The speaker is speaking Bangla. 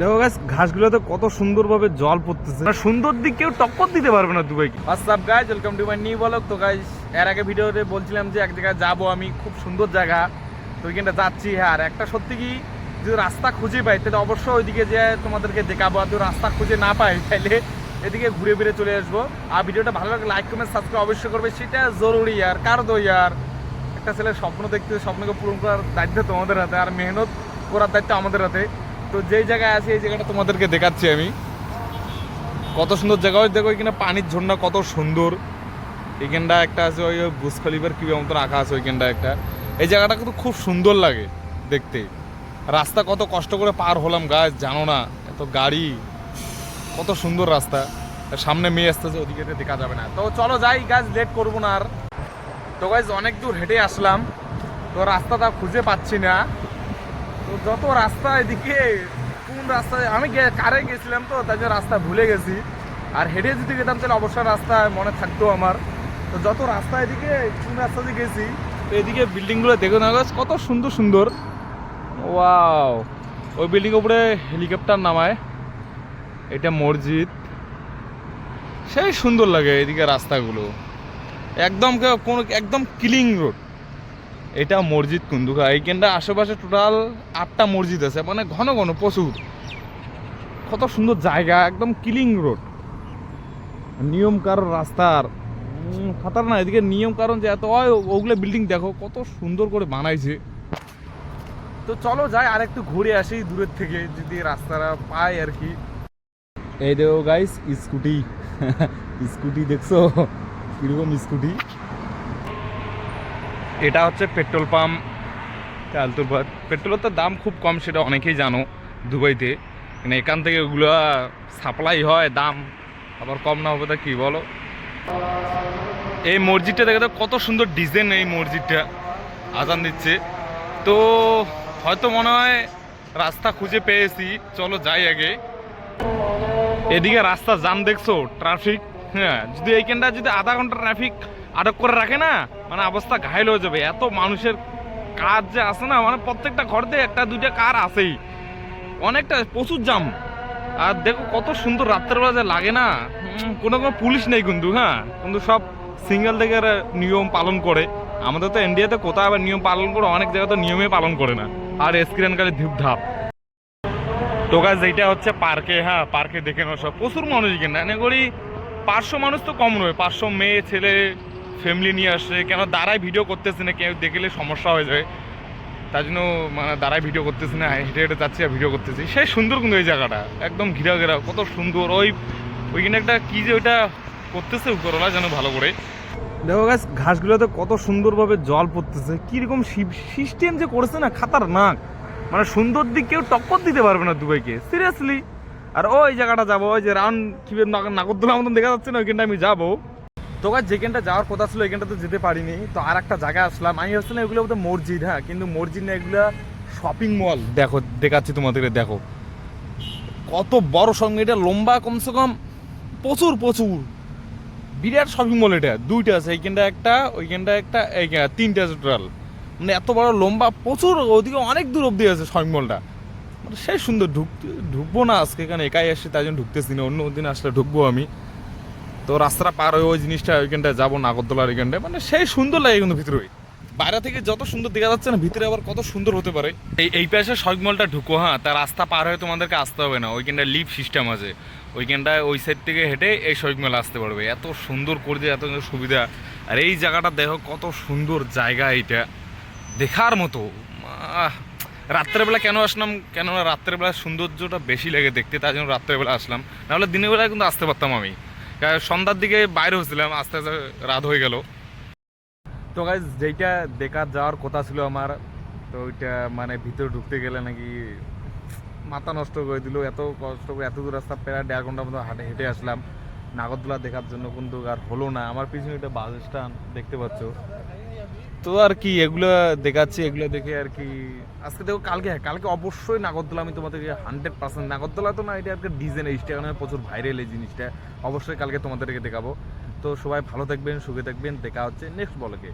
দেখো গাছ ঘাসগুলোতে কত সুন্দরভাবে জল পড়তেছে। সুন্দর দিক কেউ টক্কর দিতে পারবে না দুবাইকে। What's up guys welcome to my new blog তো গাইজ এর আগে ভিডিওতে বলছিলাম যে এক জায়গায় যাব আমি, খুব সুন্দর জায়গা। তো ওইখানটা যাচ্ছি হ্যাঁ। আর একটা সত্যি কি, যদি রাস্তা খুঁজে পাই, তাহলে অবশ্যই ওইদিকে যে তোমাদেরকে দেখাবো। আর যদি রাস্তা খুঁজে না পাই, তাহলে এদিকে ঘুরে ফিরে চলে আসব। আর ভিডিওটা ভালো লাগলে লাইক কমেন্ট সাবস্ক্রাইব অবশ্যই করবে। সেটা জরুরি, আর কার দো ইয়ার একটা ছেলের স্বপ্ন দেখতে, স্বপ্নকে পূরণ করার দায়িত্ব তোমাদের হাতে, আর মেহনত করার দায়িত্ব আমাদের হাতে। তো যেই জায়গায় আছি, এই জায়গাটা তোমাদেরকে দেখাচ্ছি আমি। কত সুন্দর জায়গা। ওই দেখো এখানে পানির ঝর্ণা কত সুন্দর। এখানটা একটা আছে, ওই বুস খলিফার কি মতো রাখা আছে ওইখানটা একটা। এই জায়গাটা কিন্তু খুব সুন্দর লাগে দেখতে। রাস্তা কত কষ্ট করে পার হলাম গাছ জানো না, এত গাড়ি। কত সুন্দর রাস্তা। সামনে মেয়ে আসতেছে ওদিকে দেখা যাবে না। তো চলো যাই গাছ লেট করব না আর। তো গাছ অনেক দূর হেঁটে আসলাম। তো রাস্তাটা খুঁজে পাচ্ছি না। তো যত রাস্তা এদিকে, কোন রাস্তায়, আমি কারে গেছিলাম তো, তাই জন্য রাস্তা ভুলে গেছি। আর হেঁটে যদি যেতাম তাহলে অবশ্যই রাস্তা মনে থাকতো আমার। তো যত রাস্তা এদিকে, কোন রাস্তা দিয়ে গেছি, তো এদিকে বিল্ডিংগুলো দেখো না কত সুন্দর সুন্দর। ওয়াও ওই বিল্ডিং উপরে হেলিকপ্টার নামায়। এটা মসজিদ। সেই সুন্দর লাগে এদিকে রাস্তাগুলো। একদম কোনো একদম ক্লিন রোড। এটা মসজিদ কুন্দুকা এইখানটা আশেপাশে টোটাল আটটা মসজিদ আছে মানে ঘন ঘন প্রচুর কত সুন্দর জায়গা, একদম কিলিং রোড নিয়ম কারণ রাস্তার খাতার না এদিকে নিয়ম কারণ যে এত হয় ওগুলো বিল্ডিং দেখো, কত সুন্দর করে বানাইছে। তো চলো যাই আর একটু ঘুরে আসি দূরের থেকে, যদি রাস্তাটা পাই আর কি। এই দেখো গাইস স্কুটি স্কুটি দেখছ? কীরকম স্কুটি এটা হচ্ছে পেট্রোল পাম্প আলতুরবাদ পেট্রোলের তো দাম খুব কম, সেটা অনেকেই জানো দুবাইতে। মানে এখান থেকে ওগুলো সাপ্লাই হয়, দাম আবার কম না হবে তা কী বলো? এই মসজিদটা দেখে তো কত সুন্দর ডিজাইন এই মসজিদটা, আজান দিচ্ছে। তো হয়তো মনে হয় রাস্তা খুঁজে পেয়েছি, চলো যাই আগে। এদিকে রাস্তা জাম দেখছ, ট্রাফিক হ্যাঁ যদি এইখানটা যদি আধা ঘণ্টা ট্রাফিক আটক করে রাখে না মানে অবস্থা ঘায়ল হয়ে যাবে। এত মানুষের কাজ যে আসে না মানে প্রত্যেকটা ঘর দিয়ে একটা দুইটা কার আসেই অনেকটা, প্রচুর জাম। আর দেখো কত সুন্দর রাত্রেবেলা যে লাগে না কোনো কোনো পুলিশ নেই কিন্তু হ্যাঁ? কিন্তু সব সিঙ্গেল থেকে নিয়ম পালন করে। আমাদের তো ইন্ডিয়াতে কোথাও আবার নিয়ম পালন করে, অনেক জায়গায় তো নিয়মে পালন করে না। আর স্ক্রিনকালে ধূপ ধাপ তো গাছ এইটা হচ্ছে পার্কে হ্যাঁ পার্কে দেখে নাও সব। প্রচুর মানুষ কিনা এনে করি পাঁচশো মানুষ তো কম নয়, পাঁচশো মেয়ে, ছেলে ফ্যামিলি নিয়ে আসছে কেন দাঁড়ায় ভিডিও করতেছে না, কেউ দেখলে সমস্যা হয়ে যায় তার জন্য মানে দাঁড়ায় ভিডিও করতেছি না, হেঁটে হেঁটে যাচ্ছি আর ভিডিও করতেছি। সেই সুন্দর কিন্তু এই জায়গাটা, একদম ঘিরা ঘেরা, কত সুন্দর। ওই, ওইখানে একটা কী যে ওইটা করতেছে উপরওয়ালা, যেন ভালো করে। দেখো গাছ ঘাসগুলোতে কত সুন্দরভাবে জল পড়তেছে, কীরকম সিস্টেম যে করেছে না খাতার নাক মানে সুন্দর দিক কেউ টক্কর দিতে পারবে না দুবাইকে সিরিয়াসলি আর ওই জায়গাটা যাব, ওই যে রাউন্ড কি নাগরদোলা মতন দেখা যাচ্ছে না ওইখানটা আমি যাব। তো যেখানটা যাওয়ার কথা ছিল এখানটা তো যেতে পারিনি। তো আর একটা জায়গায় আসলাম। আমি ভাবছিলাম এগুলো বোধহয় মসজিদ হ্যাঁ কিন্তু মসজিদ না, এগুলো শপিং মল দেখো, দেখাচ্ছি তোমাদের, দেখো। কত বড় সঙ্গে এটা লম্বা, কমসে কম প্রচুর প্রচুর। বিরাট শপিং মল এটা। দুইটা আছে এইখানটা একটা ওইখানটা একটা তিনটা টোটাল মানে এত বড়, লম্বা, প্রচুর, ওদিকে অনেক দূর অব্দি আছে শপিং মলটা মানে সুন্দর ঢুকতে ঢুকবো না আজকে এখানে, একাই আসছি তাই জন্য ঢুকতেছি না। অন্য দিন আসলে ঢুকবো আমি। তো রাস্তাটা পার হয়ে ওই জিনিসটা ওইখানটায় যাব, নাগরদোলার ওইখানটায় মানে সেই সুন্দর লাগে কিন্তু ভিতরে বাইরে থেকে যত সুন্দর দেখা যাচ্ছে না, ভিতরে আবার কত সুন্দর হতে পারে। এই এই পাশে শপিং মলটা ঢুকো হ্যাঁ তার রাস্তা পার হয়ে তোমাদেরকে আসতে হবে না। ওইখানটায় লিফট সিস্টেম আছে। ওইখানটায় ওই সাইড থেকে হেঁটে এই শপিং মলে আসতে পারবে। এত সুন্দর করে দিয়ে, এত সুবিধা। আর এই জায়গাটা দেখো, কত সুন্দর জায়গা এইটা দেখার মতো। রাত্রেবেলা কেন আসলাম? কেননা রাত্রেবেলা সৌন্দর্যটা বেশি লাগে দেখতে তাই জন্য রাত্রেবেলা আসলাম। নাহলে দিনের বেলায় কিন্তু আসতে পারতাম আমি। সন্ধ্যার দিকে বাইরে হয়েছিলাম, আস্তে আস্তে রাত হয়ে গেল। তো গাইজ যেইটা দেখার যাওয়ার কথা ছিল আমার, তো ওইটা মানে ভিতরে ঢুকতে গেলে নাকি মাথা নষ্ট করে দিল, এত কষ্ট করে এত দূর রাস্তা, প্রায় দেড় ঘণ্টার মতো হাঁটে হেঁটে আসলাম। নাগরদোলা দেখার জন্য কিন্তু আর হলো না। আমার পিছনে একটা বাস স্ট্যান্ড দেখতে পাচ্ছ। তো আর কি, এগুলো দেখাচ্ছি, এগুলো দেখে আর কি। আজকে দেখো, কালকে হ্যাঁ কালকে অবশ্যই নাগরদোলা, আমি তোমাদেরকে হান্ড্রেড পার্সেন্ট নাগরদোলা তো না, এটা আজকে ডিজাইন ইনস্টাগ্রামে প্রচুর ভাইরাল এই জিনিসটা। অবশ্যই কালকে তোমাদেরকে দেখাবো। তো সবাই ভালো থাকবেন, সুখে থাকবেন, দেখা হচ্ছে নেক্সট বলকে